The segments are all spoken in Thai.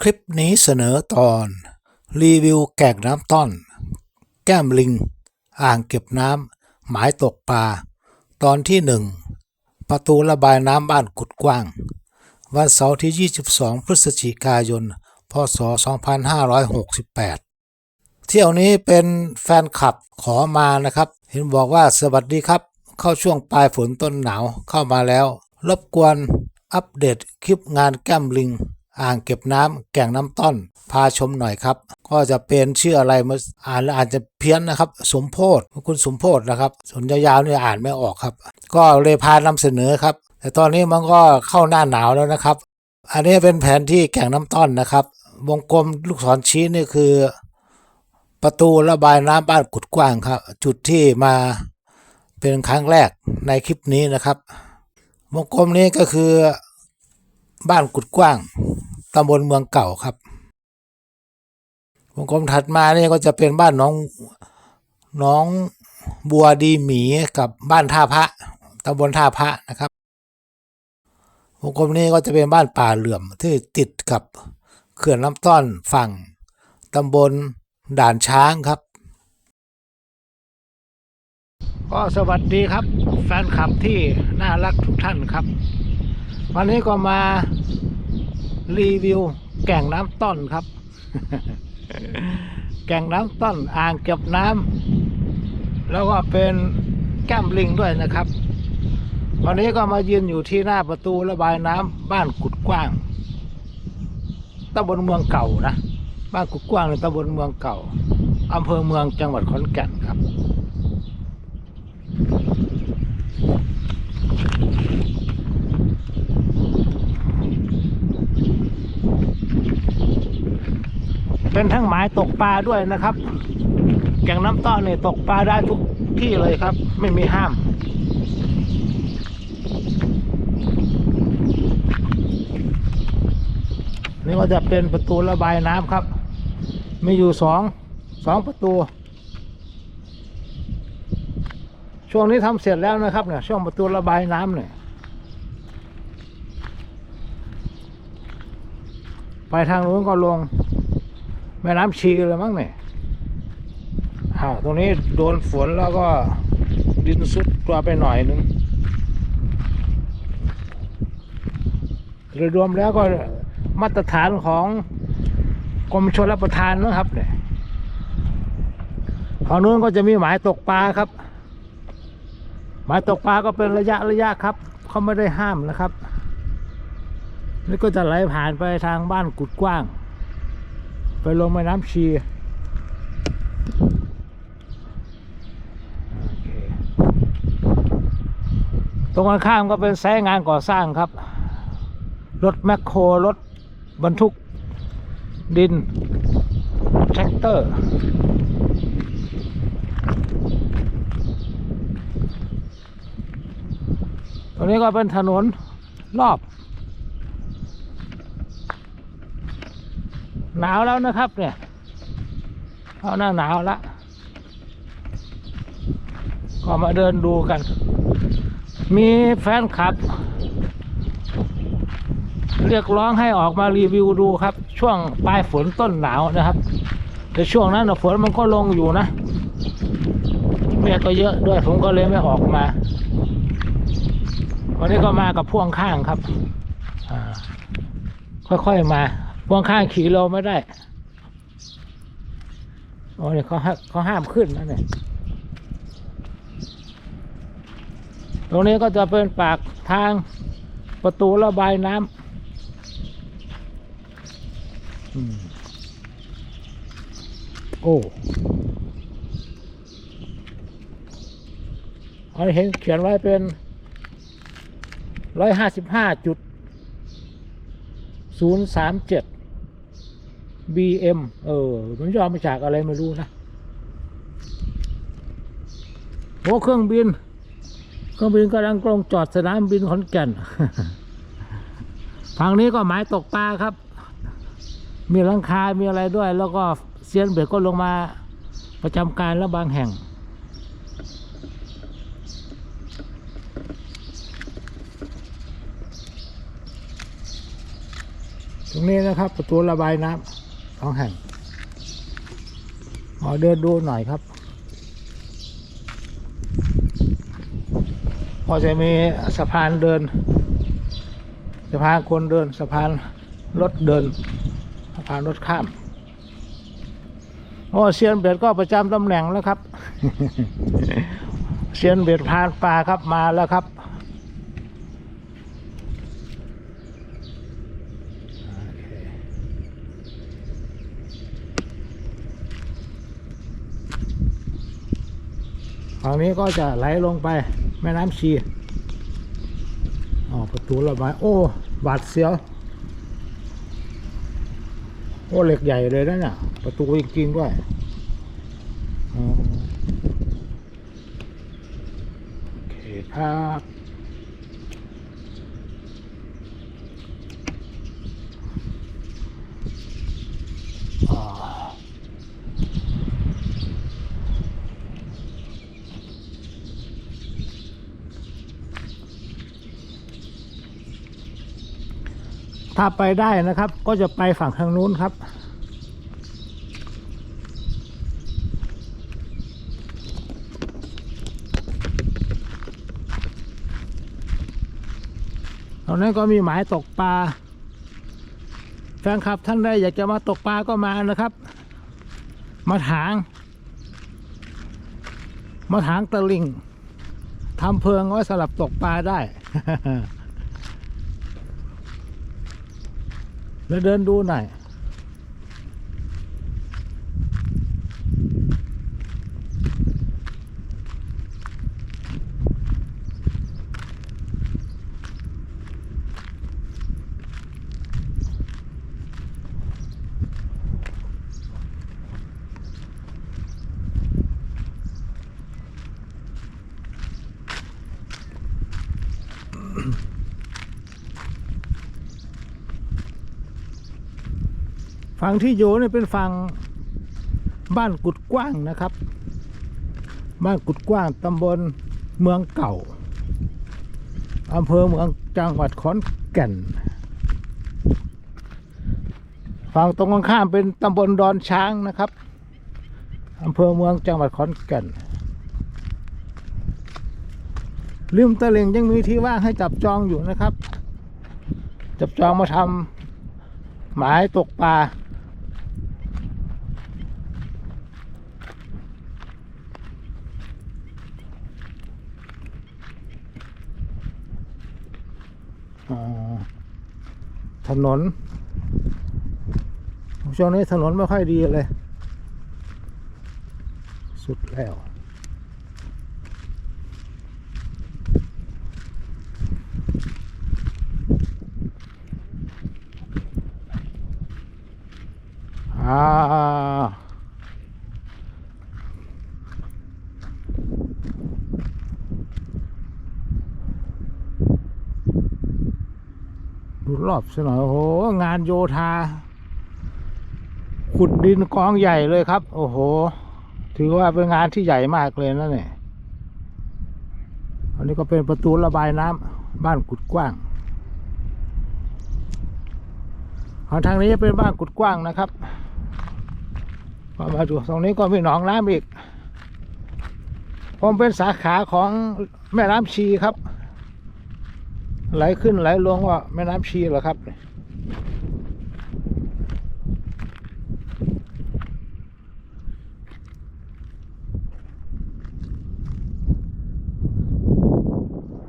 คลิปนี้เสนอตอน รีวิวแก่งน้ำต้อนแก้มลิง อ่างเก็บน้ำ หมายตกปลา ตอนที่หนึ่งประตูระบายน้ำบ้านกุดกว้าง วันเสาร์ที่ 22 พฤศจิกายน พศ 2568 เที่ยวนี้เป็นแฟนคลับขอมานะครับ เห็นบอกว่าสวัสดีครับ เข้าช่วงปลายฝนต้นหนาวเข้ามาแล้ว รบกวนอัปเดตคลิปงานแก้มลิง อ่างเก็บน้ำแก่งน้ำต้นพาชมหน่อยครับ ก็จะเป็นชื่ออะไรมาอ่านแล้วอาจจะเพี้ยนนะครับ สมโพธคุณสมโพธนะครับสนยาวๆนี่อ่านไม่ออกครับ ก็เลยพานำเสนอครับ แต่ตอนนี้มันก็เข้าหน้าหนาวแล้วนะครับ อันนี้เป็นแผนที่แก่งน้ำต้นนะครับ วงกลมลูกศรชี้นี่คือ ประตูระบายน้ำบ้านกุดกว้างครับ จุดที่มาเป็นครั้งแรกในคลิปนี้นะครับ วงกลมนี้ก็คือ บ้านกุดกว้างตำบลเมืองเก่าครับวงกลมถัดมาเนี่ยก็จะเป็นบ้านน้องน้องบัวดีหมีกับบ้านท่าพระตำบลท่าพระนะครับวงกลมนี้ก็จะเป็นบ้านป่าเหลื่อมที่ติดกับเขื่อนลำต้อนฝั่งตำบลด่านช้างครับ ก็สวัสดีครับ แฟนคลับที่น่ารักทุกท่านครับ วันนี้ก็มา รีวิว แก่งน้ำต้นครับ แก่งน้ำต้นอ่างเก็บน้ำแล้วก็เป็นแก้มลิงด้วยนะครับวันนี้ก็มายืนอยู่ที่หน้าประตูระบายน้ำบ้านกุดกว้างตำบลเมืองเก่านะบ้านกุดกว้างในตำบลเมืองเก่าอำเภอเมืองจังหวัดขอนแก่นครับ เป็นทั้งหมายตกปลาด้วยนะครับแก่งน้ำต้อนเนี่ยตกปลาได้ทุกที่เลยครับ ไม่มีห้าม นี่ก็จะเป็นประตูระบายน้ำครับ มีอยู่สองสองประตู ช่วงนี้ทำเสร็จแล้วนะครับเนี่ยช่วงประตูระบายน้ำเนี่ยไปทางนู้นก็ลง แม่น้ำชีเลยมั้งเนี่ยอ้าวตรงนี้โดนฝนแล้วก็ดินซุดตัวไปหน่อยนึงโดยรวมแล้วก็มาตรฐานของกรมชลประทานนะครับเนี่ยฝั่งนู้นก็จะมีหมายตกปลาครับ หมายตกปลาก็เป็นระยะระยะครับเขาไม่ได้ห้ามนะครับ นี่ก็จะไหลผ่านไปทางบ้านกุดกว้าง ไปลงแม่น้ำชีโอเคตรงข้ามก็เป็นไซต์งานก่อสร้างครับ รถแมคโครรถบรรทุกดินแทรกเตอร์ ตรงนี้ก็เป็นถนนรอบ หนาวแล้วนะครับ เนี่ยเข้าหน้าหนาวแล้วก็มาเดินดูกัน มีแฟนคลับ เรียกร้องให้ออกมารีวิวดูครับ ช่วงปลายฝนต้นหนาวนะครับ แต่ช่วงนั้นนะฝนมันก็ลงอยู่นะเมฆก็เยอะด้วยผมก็เลยไม่ออกมา วันนี้ก็มากับพ่วงข้างครับ ค่อยๆมา พ่วงข้างขี่เราไม่ได้โอ้เนี่ยเขาเขาห้ามขึ้นนะเนี่ย ตรงนี้ก็จะเป็นปากทางประตูระบายน้ำอโอ้อันนี้เห็นเขียนไว้เป็นร้อยห้าสิบห้าจุดศูนย์สามเจ็ด BM เออ มันย่อมาจากอะไรไม่รู้นะโอ้เครื่องบิน เครื่องบินกำลังกลงจอดสนามบินขอนแก่นฝั่งนี้ก็หมายตกปลาครับ มีหลังคา มีอะไรด้วย แล้วก็เซียนเบ็ดก็ลงมาประจำการแล้วบางแห่ง ตรงนี้นะครับ ประตูระบายน้ำ องแห่ง ขอเดินดูหน่อยครับ พอจะมีสะพานเดิน สะพานคนเดิน สะพานรถเดิน สะพานรถข้าม โอ้เซียนเบ็ดก็ประจำตำแหน่งแล้วครับ เซียนเบ็ดพานปลาครับมาแล้วครับ ฝั่งนี้ก็จะไหลลงไปแม่น้ำชีอ๋อประตูระบายโอ้บาดเสียว โอ้เหล็กใหญ่เลยนะเนี่ยประตูจริงๆด้วยโอเคครับอ่า ถ้าไปได้นะครับ ก็จะไปฝั่งทางนู้นครับตรงนั้นก็มีหมายตกปลา แฟนคลับท่านใดอยากจะมาตกปลาก็มานะครับ มาถาง มาถางตะลิงทำเพิงไว้สำหรับตกปลาได้ แล้วเดินดูหน่อย ฝั่งที่อยู่นี่เป็นฝั่งบ้านกุดกว้างนะครับ บ้านกุดกว้างตำบลเมืองเก่าอำเภอเมืองจังหวัดขอนแก่น ฝั่งตรงข้ามเป็นตำบลดอนช้างนะครับอำเภอเมืองจังหวัดขอนแก่นริมตลิ่งยังมีที่ว่างให้จับจองอยู่นะครับ จับจองมาทำหมายตกปลา อ๋อถ นนช่วงนี้ถนนไม่ค่อยดีเลย สุดแล้วอ่า ดูรอบซะหน่อยโอ้โหงานโยธา ขุดดินกองใหญ่เลยครับ โอ้โห ถือว่าเป็นงานที่ใหญ่มากเลยนะเนี่ยอันนี้ก็เป็นประตูระบายน้ำบ้านกุดกว้างของทางนี้เป็นบ้านกุดกว้างนะครับพอมาดูตรงนี้ก็มีหนองน้ำอีกผมเป็นสาขาของแม่น้ำชีครับ ไหลขึ้นไหลลงว่าแม่น้ำชีเหรอครับ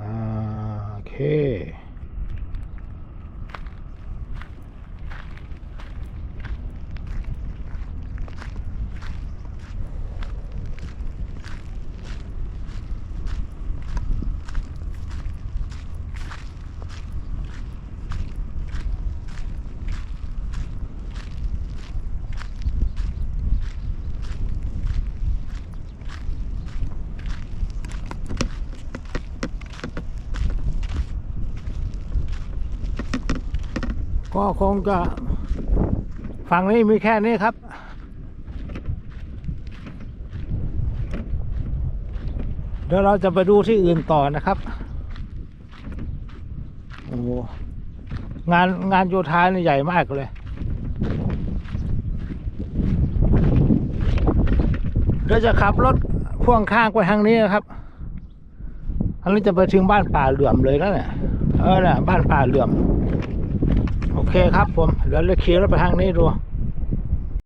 อ่าโอเค ก็คงจะฝั่งนี้มีแค่นี้ครับ เดี๋ยวเราจะไปดูที่อื่นต่อนะครับโอ้งานงานโยธานี่ใหญ่มากเลย เดี๋ยวจะขับรถพ่วงข้างไปทางนี้นะครับ อันนี้จะไปถึงบ้านป่าเหลื่อมเลยนะเนี่ย เออน่ะบ้านป่าเหลื่อม เคครับผม เดี๋ยวเราเคลียร์ไปทางนี้ดู